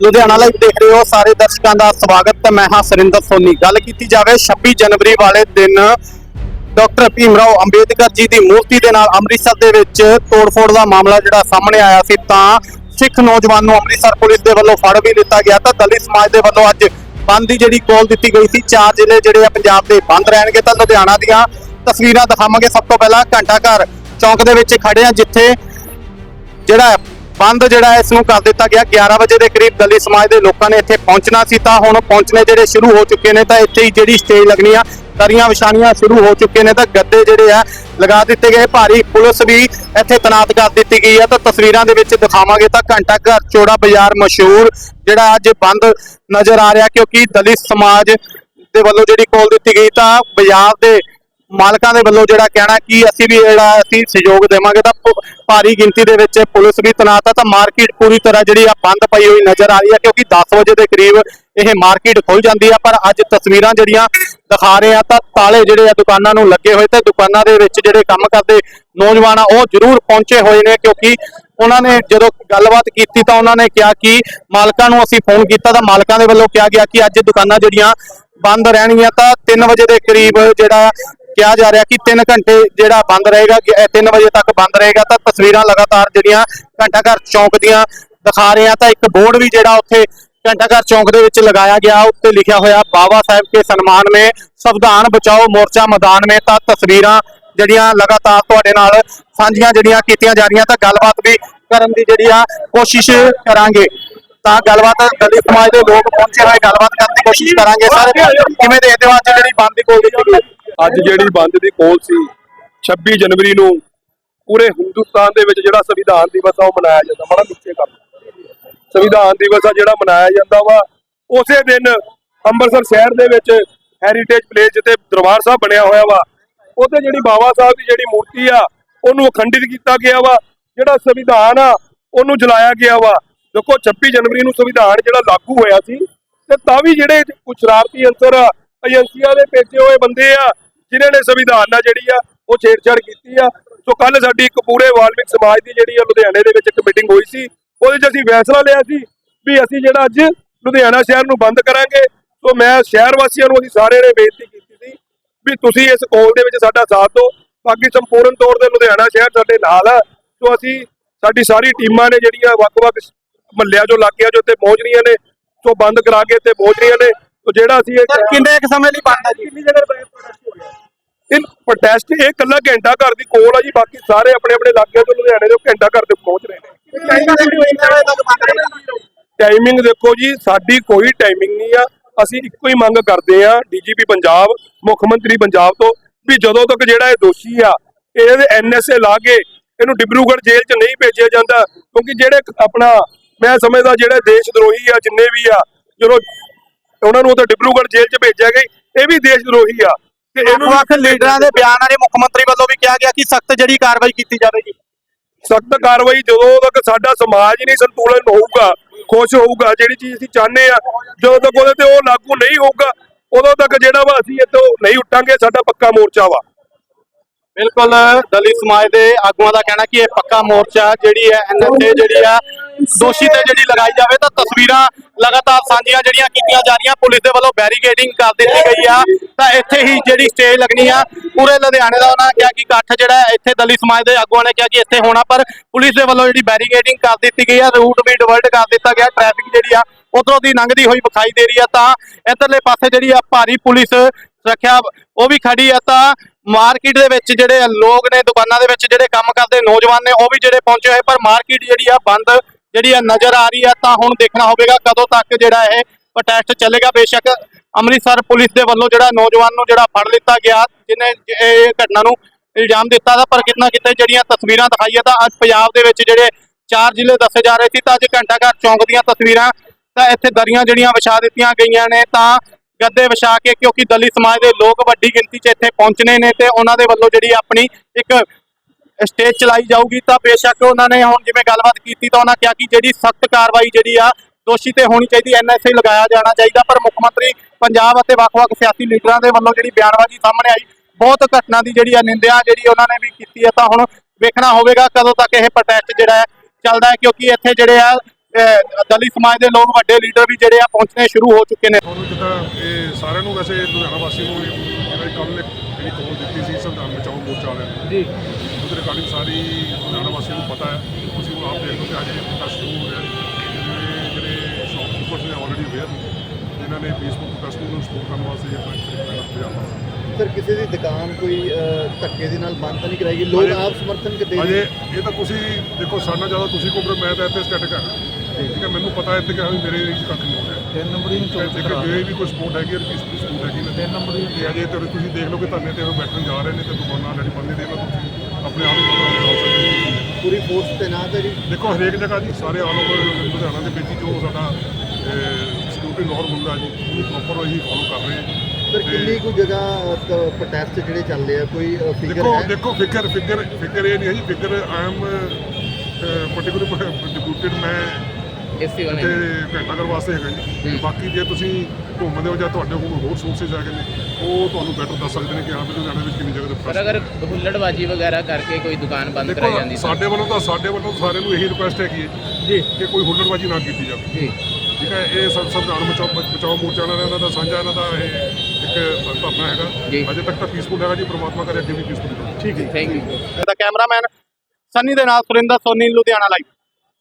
Ludhiana live ਦੇਖ ਰਹੇ ਹੋ ਸਾਰੇ ਦਰਸ਼ਕਾਂ ਦਾ ਸਵਾਗਤ ਤੇ ਮੈਂ ਹਾਂ ਸਰਿੰਦਰ ਸੋਨੀ। ਗੱਲ ਕੀਤੀ ਜਾਵੇ 26 ਜਨਵਰੀ ਵਾਲੇ ਦਿਨ ਡਾਕਟਰ ਭੀਮ ਰਾਓ ਅੰਬੇਦਕਰ ਜੀ ਦੀ ਮੂਰਤੀ ਦੇ ਨਾਲ ਅੰਮ੍ਰਿਤਸਰ ਦੇ ਵਿੱਚ ਤੋੜਫੋੜ ਦਾ ਮਾਮਲਾ ਜਿਹੜਾ ਸਾਹਮਣੇ ਆਇਆ ਸੀ, ਤਾਂ ਸਿੱਖ ਨੌਜਵਾਨ ਨੂੰ ਅੰਮ੍ਰਿਤਸਰ ਪੁਲਿਸ ਦੇ ਵੱਲੋਂ ਫੜ ਵੀ ਲਿੱਤਾ ਗਿਆ ਤਾਂ ਦਲਿਤ ਸਮਾਜ ਦੇ ਵੱਲੋਂ ਅੱਜ ਬੰਦ ਦੀ ਜਿਹੜੀ ਕੋਲ ਦਿੱਤੀ ਗਈ ਸੀ, ਚਾਰ ਜ਼ਿਲ੍ਹੇ ਜਿਹੜੇ ਆ ਪੰਜਾਬ ਦੇ ਬੰਦ ਰਹਿਣਗੇ ਤਾਂ ਲੁਧਿਆਣਾ ਦੀਆਂ ਤਸਵੀਰਾਂ ਦਿਖਾਵਾਂਗੇ। ਸਭ ਤੋਂ ਪਹਿਲਾਂ ਘੰਟਾ ਘਰ ਚੌਂਕ ਦੇ ਵਿੱਚ ਖੜੇ ਆ ਜਿੱਥੇ ਜਿਹੜਾ ਬੰਦ ਜਿਹੜਾ ਹੈ, ਇਸ ਨੂੰ ਕਰ ਦਿੱਤਾ ਗਿਆ। 11 ਵਜੇ ਦੇ ਕਰੀਬ ਦਲਿਤ ਸਮਾਜ ਦੇ ਲੋਕਾਂ ਨੇ ਇੱਥੇ ਪਹੁੰਚਣਾ ਸੀ, ਤਾਂ ਹੁਣ ਪਹੁੰਚਣੇ ਜਿਹੜੇ ਸ਼ੁਰੂ ਹੋ ਚੁੱਕੇ ਨੇ, ਤਾਂ ਇੱਥੇ ਹੀ ਜਿਹੜੀ ਸਟੇਜ ਲੱਗਣੀ ਆ ਦਰੀਆਂ ਵਿਛਾਣੀਆਂ ਸ਼ੁਰੂ ਹੋ ਚੁੱਕੇ ਨੇ, ਤਾਂ ਗੱਦੇ ਜਿਹੜੇ ਆ, ਲਗਾ ਦਿੱਤੇ ਗਏ। ਭਾਰੀ ਪੁਲਿਸ ਵੀ ਇੱਥੇ ਤੈਨਾਤ ਕਰ ਦਿੱਤੀ ਗਈ ਆ। ਤਾਂ ਤਸਵੀਰਾਂ ਦੇ ਵਿੱਚ ਦਿਖਾਵਾਂਗੇ ਤਾਂ ਘੰਟਾ ਘਰ ਚੋੜਾ ਬਾਜ਼ਾਰ ਮਸ਼ਹੂਰ ਜਿਹੜਾ ਅੱਜ ਬੰਦ ਨਜ਼ਰ ਆ ਰਿਹਾ, ਕਿਉਂਕਿ ਦਲਿਤ ਸਮਾਜ ਦੇ ਵੱਲੋਂ ਜਿਹੜੀ ਕੋਲ ਦਿੱਤੀ ਗਈ, ਤਾਂ ਬਾਜ਼ਾਰ ਦੇ ਮਾਲਕਾਂ ਦੇ ਵੱਲੋਂ ਜਿਹੜਾ ਕਹਿਣਾ ਕਿ ਅਸੀਂ ਵੀ ਜਿਹੜਾ ਅਸੀਂ ਸਹਿਯੋਗ ਦੇਵਾਂਗੇ ਤਾਂ ਭਾਰੀ ਗਿਣਤੀ ਦੇ ਵਿੱਚ ਪੁਲਿਸ ਵੀ ਤੈਨਾਤ ਆ, ਤਾਂ ਮਾਰਕੀਟ ਪੂਰੀ ਤਰ੍ਹਾਂ ਜਿਹੜੀ ਆ ਬੰਦ ਪਈ ਹੋਈ ਨਜ਼ਰ ਆ ਰਹੀ ਹੈ ਕਿਉਂਕਿ 10 ਵਜੇ ਦੇ ਕਰੀਬ ਇਹ ਮਾਰਕੀਟ ਖੁੱਲ ਜਾਂਦੀ ਆ, ਪਰ ਅੱਜ ਤਸਵੀਰਾਂ ਜਿਹੜੀਆਂ ਦਿਖਾ ਰਹੇ ਆ ਤਾਂ ਤਾਲੇ ਜਿਹੜੇ ਆ ਦੁਕਾਨਾਂ ਨੂੰ ਲੱਗੇ ਹੋਏ ਤੇ ਦੁਕਾਨਾਂ ਦੇ ਵਿੱਚ ਜਿਹੜੇ ਕੰਮ ਕਰਦੇ ਨੌਜਵਾਨ ਆ, ਉਹ ਜ਼ਰੂਰ ਪਹੁੰਚੇ ਹੋਏ ਨੇ, ਕਿਉਂਕਿ ਉਹਨਾਂ ਨੇ ਜਦੋਂ ਗੱਲਬਾਤ ਕੀਤੀ ਤਾਂ ਉਹਨਾਂ ਨੇ ਕਿਹਾ ਕਿ ਮਾਲਕਾਂ ਨੂੰ ਅਸੀਂ ਫੋਨ ਕੀਤਾ ਤਾਂ ਮਾਲਕਾਂ ਦੇ ਵੱਲੋਂ ਕਿਹਾ ਗਿਆ ਕਿ ਅੱਜ ਦੁਕਾਨਾਂ ਜਿਹੜੀਆਂ ਬੰਦ ਰਹਿਣਗੀਆਂ ਤਾਂ 3 ਵਜੇ ਦੇ ਕਰੀਬ ਜਿਹੜਾ ਕਿਹਾ ਜਾ ਰਿਹਾ ਕਿ 3 ਘੰਟੇ ਜਿਹੜਾ ਬੰਦ ਰਹੇਗਾ 3 ਵਜੇ ਤੱਕ ਬੰਦ ਰਹੇਗਾ, ਤਾਂ ਤਸਵੀਰਾਂ ਲਗਾਤਾਰ ਜਿਹੜੀਆਂ ਘੰਟਾ ਘਰ ਚੌਂਕ ਦੀਆਂ ਦਿਖਾ ਰਹੇ ਆ ਤਾਂ ਇੱਕ ਬੋਰਡ ਵੀ ਜਿਹੜਾ ਉੱਥੇ ਘੰਟਾ ਘਰ ਚੌਂਕ ਦੇ ਵਿੱਚ ਲਗਾਇਆ ਗਿਆ, ਉੱਤੇ ਲਿਖਿਆ ਹੋਇਆ ਬਾਬਾ ਸਾਹਿਬ ਕੇ ਸਨਮਾਨ ਮੇ, ਸੰਵਿਧਾਨ ਬਚਾਓ ਮੋਰਚਾ ਮੈਦਾਨ ਮੇ, ਤਾਂ ਤਸਵੀਰਾਂ ਜਿਹੜੀਆਂ ਲਗਾਤਾਰ ਤੁਹਾਡੇ ਨਾਲ ਸਾਂਝੀਆਂ ਜਿਹੜੀਆਂ ਕੀਤੀਆਂ ਜਾ ਰਹੀਆਂ, ਤਾਂ ਗੱਲਬਾਤ ਵੀ ਕਰਨ ਦੀ ਜਿਹੜੀ ਆ ਕੋਸ਼ਿਸ਼ ਕਰਾਂਗੇ। ਤਾਂ ਗੱਲਬਾਤ ਦਲਿਤ ਸਮਾਜ ਦੇ ਲੋਕ ਪਹੁੰਚੇ ਹੋਏ, ਗੱਲਬਾਤ ਕਰਨ ਦੀ ਕੋਸ਼ਿਸ਼ ਕਰਾਂਗੇ। ਸਰ, ਕਿਵੇਂ ਦੇਖਦੇ ਹੋ ਅੱਜ ਜਿਹੜੀ ਬੰਦ ਦੀ ਕੋਲ ਅੱਜ ਜਿਹੜੀ ਬੰਦ ਦੀ ਕੋਲ ਸੀ 26 ਜਨਵਰੀ ਨੂੰ ਪੂਰੇ ਹਿੰਦੁਸਤਾਨ ਦੇ ਵਿੱਚ ਜਿਹੜਾ ਸੰਵਿਧਾਨ ਦਿਵਸ ਆ, ਉਹ ਮਨਾਇਆ ਜਾਂਦਾ, ਬੜਾ ਨੀਚੇ ਕਰ ਸੰਵਿਧਾਨ ਦਿਵਸ ਆ ਜਿਹੜਾ ਮਨਾਇਆ ਜਾਂਦਾ ਵਾ, ਉਸੇ ਦਿਨ ਅੰਮ੍ਰਿਤਸਰ ਸ਼ਹਿਰ ਦੇ ਵਿੱਚ ਹੈਰੀਟੇਜ ਪਲੇਸ ਜਿੱਥੇ ਦਰਬਾਰ ਸਾਹਿਬ ਬਣਿਆ ਹੋਇਆ ਵਾ। ਉੱਥੇ ਜਿਹੜੀ ਬਾਬਾ ਸਾਹਿਬ ਦੀ ਜਿਹੜੀ ਮੂਰਤੀ ਆ, ਉਹਨੂੰ ਅਖੰਡਿਤ ਕੀਤਾ ਗਿਆ ਵਾ। ਜਿਹੜਾ ਸੰਵਿਧਾਨ ਆ, ਉਹਨੂੰ ਜਲਾਇਆ ਗਿਆ ਵਾ। ਦੇਖੋ 26 ਜਨਵਰੀ ਨੂੰ ਸੰਵਿਧਾਨ ਜਿਹੜਾ ਲਾਗੂ ਹੋਇਆ ਸੀ, ਤੇ ਤਾਂ ਵੀ ਜਿਹੜੇ ਕੁਝ ਸ਼ਰਾਰਤੀ ਅੰਸਰ ਆ, ਏਜੰਸੀਆਂ ਦੇ ਭੇਜੇ ਹੋਏ ਬੰਦੇ ਆ ਜਿਨ੍ਹਾਂ ਨੇ ਸੰਵਿਧਾਨ ਨਾਲ ਜਿਹੜੀ ਆ ਉਹ ਛੇੜਛਾੜ ਕੀਤੀ ਆ। ਸੋ ਕੱਲ ਸਾਡੀ ਇੱਕ ਪੂਰੇ ਵਾਲਮਿਕ ਸਮਾਜ ਦੀ ਜਿਹੜੀ ਆ ਲੁਧਿਆਣੇ ਦੇ ਵਿੱਚ ਇੱਕ ਮੀਟਿੰਗ ਹੋਈ ਸੀ। ਉਹਦੇ 'ਚ ਅਸੀਂ ਫੈਸਲਾ ਲਿਆ ਸੀ ਵੀ ਅਸੀਂ ਜਿਹੜਾ ਅੱਜ ਲੁਧਿਆਣਾ ਸ਼ਹਿਰ ਨੂੰ ਬੰਦ ਕਰਾਂਗੇ। ਸੋ ਮੈਂ ਸ਼ਹਿਰ ਵਾਸੀਆਂ ਨੂੰ ਅਸੀਂ ਸਾਰਿਆਂ ਨੇ ਬੇਨਤੀ ਕੀਤੀ ਸੀ ਵੀ ਤੁਸੀਂ ਇਸ ਕੋਲ ਦੇ ਵਿੱਚ ਸਾਡਾ ਸਾਥ ਦਿਓ। ਬਾਕੀ ਸੰਪੂਰਨ ਤੌਰ ਤੇ ਲੁਧਿਆਣਾ ਸ਼ਹਿਰ ਸਾਡੇ ਨਾਲ ਆ। ਸੋ ਅਸੀਂ ਸਾਡੀ ਸਾਰੀ ਟੀਮਾਂ ਨੇ ਜਿਹੜੀਆਂ ਵੱਖ-ਵੱਖ ਮਹੱਲਿਆਂ ਚੋਂ ਇਲਾਕਿਆਂ ਚੋਂ ਤੇ ਪਹੁੰਚ ਰਹੀਆਂ ਨੇ। ਸੋ ਬੰਦ ਕਰਾ ਕੇ ਤੇ ਪਹੁੰਚ ਰਹੀਆਂ ਨੇ। ਸੋ ਜਿਹੜਾ ਅਸੀਂ ਇਹ ਕਿੰਨੇ ਕੁ ਸਮੇਂ ਲਈ ਬੰਦ ਹੈ ਜੀ? ਕਿੰਨੀ ਜਗ੍ਹਾ ਪ੍ਰੋਟੈਸਟ ਇਹ ਪ੍ਰੋਟੈਸਟ ਕੱਲਾ ਘੰਟਾ ਘਰ ਦੀ ਕੋਲ ਆ ਜੀ, ਬਾਕੀ ਸਾਰੇ ਆਪਣੇ ਆਪਣੇ ਇਲਾਕੇ ਤੋਂ ਲੁਧਿਆਣੇ ਤੋਂ ਘੰਟਾ ਘਰ ਤੇ ਪਹੁੰਚ ਰਹੇ ਨੇ। ਟਾਈਮਿੰਗ ਦੇਖੋ ਜੀ, ਸਾਡੀ ਕੋਈ ਟਾਈਮਿੰਗ ਨਹੀਂ ਆ। ਅਸੀਂ ਇੱਕੋ ਹੀ ਮੰਗ ਕਰਦੇ ਆ ਡੀਜੀਪੀ ਪੰਜਾਬ, ਮੁੱਖ ਮੰਤਰੀ ਪੰਜਾਬ ਤੋਂ, ਵੀ ਜਦੋਂ ਤੱਕ ਜਿਹੜਾ ਇਹ ਦੋਸ਼ੀ ਆ, ਇਹਦੇ ਐਨਐਸਏ ਲਾ ਕੇ ਇਹਨੂੰ ਡਿਬਰੂਗੜ੍ਹ ਜੇਲ੍ਹ 'ਚ ਨਹੀਂ ਭੇਜਿਆ ਜਾਂਦਾ, ਕਿਉਂਕਿ ਜਿਹੜੇ ਆਪਣਾ ਮੈਂ ਸਮਝਦਾ ਜਿਹੜੇ ਦੇਸ਼ ਦਰੋਹੀ ਆ, ਜਿੰਨੇ ਵੀ ਆ, ਜਦੋਂ ਉਹਨਾਂ ਨੂੰ ਤਾਂ ਡਿਬਰੂਗੜ੍ਹ ਜੇਲ੍ਹ 'ਚ ਭੇਜਿਆ ਗਈ ਇਹ ਵੀ ਦੇਸ਼ ਦਰੋਹੀ ਆ। ਤੇ ਇਹਨੂੰ ਵੱਖ ਲੀਡਰਾਂ ਦੇ ਬਿਆਨਾਂ ਨੇ ਮੁੱਖ ਮੰਤਰੀ ਵੱਲੋਂ ਵੀ ਕਿਹਾ ਗਿਆ ਕਿ ਸਖਤ ਜਿਹੜੀ ਕਾਰਵਾਈ ਕੀਤੀ ਜਾਵੇਗੀ। ਸਖਤ ਕਾਰਵਾਈ ਜਦੋਂ ਤੱਕ ਸਾਡਾ ਸਮਾਜ ਹੀ ਨਹੀਂ ਸੰਤੁਲਨ ਹੋਊਗਾ ਖੁਸ਼ ਹੋਊਗਾ ਜਿਹੜੀ ਚੀਜ਼ ਅਸੀਂ ਚਾਹੁੰਦੇ ਆ ਜਦੋਂ ਤੱਕ ਉਹਦੇ ਤੇ ਉਹ ਲਾਗੂ ਨਹੀਂ ਹੋਊਗਾ ਉਦੋਂ ਤੱਕ ਜਿਹੜਾ ਵਾ ਅਸੀਂ ਇੱਥੋਂ ਨਹੀਂ ਉੱਠਾਂਗੇ ਸਾਡਾ ਪੱਕਾ ਮੋਰਚਾ ਵਾ। ਬਿਲਕੁਲ ਦਲਿਤ ਸਮਾਜ ਦੇ ਆਗੂਆਂ ਦਾ ਕਹਿਣਾ ਕਿ ਇਹ ਪੱਕਾ ਮੋਰਚਾ ਜਿਹੜੀ ਹੈ ਐਨਐਚਏ ਜਿਹੜੀ ਆ ਦੋਸ਼ੀ ਤੇ ਜਿਹੜੀ ਲਗਾਈ ਜਾਵੇ ਤਾਂ ਤਸਵੀਰਾਂ ਲਗਾਤਾਰ ਸਾਂਝੀਆਂ ਜਿਹੜੀਆਂ ਕੀਤੀਆਂ ਜਾ ਰਹੀਆਂ ਪੁਲਿਸ ਦੇ ਵੱਲੋਂ ਬੈਰੀਕੇਡਿੰਗ ਕਰ ਦਿੱਤੀ ਗਈ ਆ। ਤਾਂ ਇੱਥੇ ਹੀ ਜਿਹੜੀ ਸਟੇਜ ਲੱਗਣੀ ਆ ਪੂਰੇ ਲੁਧਿਆਣੇ ਦਾ ਉਹਨਾਂ ਨੇ ਕਿਹਾ ਕਿ ਇਕੱਠ ਜਿਹੜਾ ਇੱਥੇ ਦਲਿਤ ਸਮਾਜ ਦੇ ਆਗੂਆਂ ਨੇ ਕਿਹਾ ਕਿ ਇੱਥੇ ਹੋਣਾ ਪਰ ਪੁਲਿਸ ਦੇ ਵੱਲੋਂ ਜਿਹੜੀ ਬੈਰੀਕੇਡਿੰਗ ਕਰ ਦਿੱਤੀ ਗਈ ਆ ਰੂਟ ਵੀ ਡਿਵਰਟ ਕਰ ਦਿੱਤਾ ਗਿਆ ਟ੍ਰੈਫਿਕ ਜਿਹੜੀ ਆ ਉਧਰੋਂ ਦੀ ਲੰਘਦੀ ਹੋਈ ਵਿਖਾਈ ਦੇ ਰਹੀ ਆ। ਤਾਂ ਇੱਧਰਲੇ ਪਾਸੇ ਜਿਹੜੀ ਆ ਭਾਰੀ ਪੁਲਿਸ ਰੱਖਿਆ ਉਹ ਵੀ ਖੜੀ ਆ। ਤਾਂ ਮਾਰਕੀਟ ਦੇ ਵਿੱਚ ਜਿਹੜੇ ਲੋਕ ਨੇ ਦੁਕਾਨਾਂ ਦੇ ਵਿੱਚ ਜਿਹੜੇ ਕੰਮ ਕਰਦੇ ਨੌਜਵਾਨ ਨੇ ਉਹ ਵੀ ਜਿਹੜੇ ਪਹੁੰਚੇ ਹੋਏ ਪਰ ਮਾਰਕੀਟ ਜਿਹੜੀ ਆ ਬੰਦ ਜਿਹੜੀ ਆ ਨਜ਼ਰ ਆ ਰਹੀ ਆ, ਤਾਂ ਹੁਣ ਦੇਖਣਾ ਹੋਵੇਗਾ ਕਦੋਂ ਤੱਕ ਜਿਹੜਾ ਇਹ ਪ੍ਰੋਟੈਸਟ ਚੱਲੇਗਾ। ਬੇਸ਼ੱਕ ਅੰਮ੍ਰਿਤਸਰ ਪੁਲਿਸ ਦੇ ਵੱਲੋਂ ਜਿਹੜਾ ਨੌਜਵਾਨ ਨੂੰ ਜਿਹੜਾ ਫੜ ਲਿੱਤਾ ਗਿਆ, ਜਿਹਨੇ ਇਹ ਘਟਨਾ ਨੂੰ ਇਲਜ਼ਾਮ ਦਿੱਤਾ ਦਾ, ਪਰ ਕਿਤਨਾ ਕਿਤੇ ਜਿਹੜੀਆਂ ਤਸਵੀਰਾਂ ਦਿਖਾਈਆਂ ਤਾਂ ਅੱਜ ਪੰਜਾਬ ਦੇ ਵਿੱਚ ਜਿਹੜੇ ਚਾਰ ਜ਼ਿਲ੍ਹੇ ਦੱਸੇ ਜਾ ਰਹੇ ਸੀ, ਤਾਂ ਅੱਜ ਘੰਟਾ ਘਰ ਚੌਂਕ ਦੀਆਂ ਤਸਵੀਰਾਂ ਤਾਂ ਇੱਥੇ ਦਰੀਆਂ ਜਿਹੜੀਆਂ ਵਿਛਾ ਦਿੱਤੀਆਂ ਗਈਆਂ ਨੇ, ਤਾਂ ਗੱਦੇ ਵਿਛਾ ਕੇ ਕਿਉਂਕਿ ਦਲੀ ਸਮਾਜ ਦੇ ਲੋਕ ਵੱਡੀ ਗਿਣਤੀ 'ਚ ਇੱਥੇ ਪਹੁੰਚਣੇ ਨੇ ਤੇ ਉਹਨਾਂ ਦੇ ਵੱਲੋਂ ਜਿਹੜੀ ਆਪਣੀ ਇੱਕ ਸਟੇਜ ਚਲਾਈ ਜਾਊਗੀ ਤਾਂ ਬੇਸ਼ੱਕ ਉਹਨਾਂ ਨੇ ਹੁਣ ਜਿਵੇਂ ਗੱਲਬਾਤ ਕੀਤੀ ਤਾਂ ਉਹਨਾਂ ਕਿਹਾ ਕਿ ਜਿਹੜੀ ਸਖਤ ਕਾਰਵਾਈ ਜਿਹੜੀ ਆ ਦੋਸ਼ੀ ਤੇ ਹੋਣੀ ਚਾਹੀਦੀ ਐਨਐਸਏ ਲਗਾਇਆ ਜਾਣਾ ਚਾਹੀਦਾ। ਪਰ ਮੁੱਖ ਮੰਤਰੀ ਪੰਜਾਬ ਅਤੇ ਵੱਖ-ਵੱਖ ਸਿਆਸੀ ਲੀਡਰਾਂ ਦੇ ਵੱਲੋਂ ਜਿਹੜੀ ਬਿਆਨਬਾਜ਼ੀ ਸਾਹਮਣੇ ਆਈ ਬਹੁਤ ਘਟਨਾ ਦੀ ਜਿਹੜੀ ਆ ਨਿੰਦਿਆ ਜਿਹੜੀ ਉਹਨਾਂ ਨੇ ਵੀ ਕੀਤੀ ਹੈ ਤਾਂ ਹੁਣ ਵੇਖਣਾ ਹੋਵੇਗਾ ਕਦੋਂ ਤੱਕ ਇਹ ਪ੍ਰੋਟੈਸਟ ਜਿਹੜਾ ਹੈ ਚੱਲਦਾ ਹੈ ਕਿਉਂਕਿ ਇੱਥੇ ਜਿਹੜੇ ਆ ਅਹ, ਦਲਿਤ ਸਮਾਜ ਦੇ ਲੋਕ ਵੱਡੇ ਲੀਡਰ ਵੀ ਜਿਹੜੇ ਆ ਪਹੁੰਚਣੇ ਸ਼ੁਰੂ ਹੋ ਚੁੱਕੇ ਨੇ। ਤੁਹਾਨੂੰ ਜਿੱਦਾਂ ਇਹ ਸਾਰਿਆਂ ਨੂੰ ਵੈਸੇ ਲੁਧਿਆਣਾ ਵਾਸੀ ਨੂੰ ਜਿਹੜਾ ਕੱਲ ਨੇ ਜਿਹੜੀ ਕੋਲ ਦਿੱਤੀ ਸੀ ਸੰਵਿਧਾਨ ਬਚਾਓ ਮੋਰਚਾ ਵਾਲਿਆਂ ਨੇ। ਜੀ। ਉਹਦੇ ਰਿਗਾਰਡਿੰਗ ਸਾਰੀ ਲੁਧਿਆਣਾ ਵਾਸੀਆਂ ਨੂੰ ਪਤਾ ਹੈ। ਤੁਸੀਂ ਆਪ ਦੇਖ ਲਓ ਕਿ ਅੱਜ ਪ੍ਰੋਟੈਸਟ ਸ਼ੁਰੂ ਹੋ ਰਿਹਾ ਹੈ। ਜਿਹੜੇ ਜਿਹੜੇ ਸ਼ੌਪਕੀਪਰਸ ਨੇ ਆਲਰੇਡੀ ਵੇਅਰ ਜਿਨ੍ਹਾਂ ਨੇ ਪੀਸਫੁਲ ਪ੍ਰੋਟੈਸਟ ਨੂੰ ਸਪੋਰਟ ਕਰਨ ਵਾਸਤੇ ਆਪਣਾ ਇੱਕ ਪਜਾਮਾ ਸਰ ਕਿਸੇ ਦੀ ਦੁਕਾਨ ਕੋਈ ਧੱਕੇ ਦੇ ਨਾਲ ਬੰਦ ਤਾਂ ਨਹੀਂ ਕਰਾਏਗੀ ਲੋਕ ਅਜੇ- ਆਪ ਸਮਰਥਨ ਕਰਦੇ ਅਜੇ ਇਹ ਤਾਂ ਤੁਸੀਂ ਦੇਖੋ ਸਾਡਾ ਜ਼ਿਆਦਾ ਤੁਸੀਂ ਕੋਲ ਮੈਂ ਤਾਂ ਇੱਥੇ ਸਟੈਟਿਕ ਹਾਂ ਠੀਕ ਹੈ ਮੈਨੂੰ ਪਤਾ ਇੱਥੇ ਕਿ ਹਾਂ ਵੀ ਮੇਰੇ 'ਚ ਕੱਖ ਨਹੀਂ ਹੋ ਤਿੰਨ ਨੰਬਰੀ ਨੂੰ ਤੇ ਜੇਕਰ ਜੇ ਵੀ ਕੋਈ ਸਪੋਰਟ ਹੈਗੀ ਹੈ ਪੀਸਫੁਲ ਸਪੋਰਟ ਹੈਗੀ ਨਾ ਤਿੰਨ ਨੰਬਰ ਦੀ ਅਜੇ ਤੇ ਤੁਸੀਂ ਦੇਖ ਲਓ ਕਿ ਧਰਨੇ ਤੇ ਉਹ ਬੈਠਣ ਜਾ ਰਹੇ ਨੇ ਤੇ ਦੁਕਾਨਾਂ ਲੜੀ ਬੰਦੇ ਦੇ ਨਾ ਤੁਸੀਂ। ਆਪਣੇ ਆਪ ਨੂੰ ਹੋ ਪੂਰੀ ਫੋਰਸ ਤੈਨਾਤ ਹੈ ਜੀ। ਦੇਖੋ ਹਰੇਕ ਜਗ੍ਹਾ ਜੀ ਸਾਰੇ ਆਲ ਓਵਰ ਲੁਧਿਆਣਾ ਦੇ ਵਿੱਚ ਜੋ ਸਾਡਾ ਸਿਕਿਉਰਿਟੀ ਲਾਅ ਹੁੰਦਾ ਜੀ ਉਹ ਪ੍ਰੋਪਰ ਅਸੀਂ ਫੋਲੋ ਕਰ ਰਹੇ ਹਾਂ। ਸਰ ਕਿੰਨੀ ਕੁ ਜਗ੍ਹਾ ਪ੍ਰੋਟੈਸਟ ਜਿਹੜੇ ਚੱਲ ਰਹੇ ਆ ਕੋਈ ਫਿਗਰ ਦੇਖੋ ਹੈ? ਦੇਖੋ ਫਿਕਰ ਫਿਕਰ ਫਿਕਰ ਇਹ ਨਹੀਂ ਹੈ ਜੀ ਫਿਕਰ ਆਈ ਐਮ ਪਾਰਟਿਕੂਲਰ ਡਿਪੂਟਡ ਮੈਂ ਇਸੇ ਤੇ ਘੰਟਾਘਰ ਵਾਸਤੇ ਹੈਗਾ ਜੀ। ਬਾਕੀ ਜੇ ਤੁਸੀਂ ਘੁੰਮਦੇ ਹੋ ਜਾਂ ਤੁਹਾਡੇ ਕੋਲ ਹੋਰ ਸੋਰਸਿਸ ਹੈਗੇ ਨੇ ਉਹ ਤੁਹਾਨੂੰ ਬੈਟਰ ਦੱਸ ਸਕਦੇ ਨੇ ਕਿ ਹਾਂ ਵੀ ਲੁਧਿਆਣਾ ਵਿੱਚ ਕਿੰਨੀ ਜਗ੍ਹਾ ਤੇ ਪਰ ਅਗਰ ਹੁੱਲੜਬਾਜੀ ਵਗੈਰਾ ਕਰਕੇ ਕੋਈ ਦੁਕਾਨ ਬੰਦ ਕਰਾਈ ਜਾਂਦੀ ਸਾਡੇ ਵੱਲੋਂ ਤਾਂ ਸਾਡੇ ਵੱਲੋਂ ਤਾਂ ਸਾਰਿਆਂ ਨੂੰ ਇਹੀ ਰਿਕੁਐਸਟ ਹੈਗੀ ਹੈ ਜੀ। ਕਿ ਕੋਈ ਹੁੱਲੜਬਾਜੀ ਨਾ ਕੀਤੀ ਜਾਵੇ। ਜੀ। ਠੀਕ ਹੈ ਇਹ ਸਭ ਸੰਵਿਧਾਨ ਬਚਾਓ ਬਚਾਓ ਮੋਰਚਾ ਵਾਲਿਆਂ ਦਾ ਇਹਨਾਂ ਦਾ ਸਾਂਝਾ ਇਹਨਾਂ ਦਾ ਇਹ ਇੱਕ ਧਰਨਾ ਹੈਗਾ। ਜੀ। ਅਜੇ ਤੱਕ ਤਾਂ ਪੀਸਫੁਲ ਹੈਗਾ ਜੀ ਪ੍ਰਮਾਤਮਾ ਕਰੇ ਅੱਗੇ ਵੀ ਪੀਸਫੁਲ ਠੀਕ ਹੈ। ਥੈਂਕ ਯੂ ਦਾ ਕੈਮਰਾਮੈਨ ਸੰਨੀ ਦੇ ਨਾਲ ਸੁਰਿੰਦਰ ਸੋਨੀ ਲੁਧਿਆਣਾ ਲਾਈਵ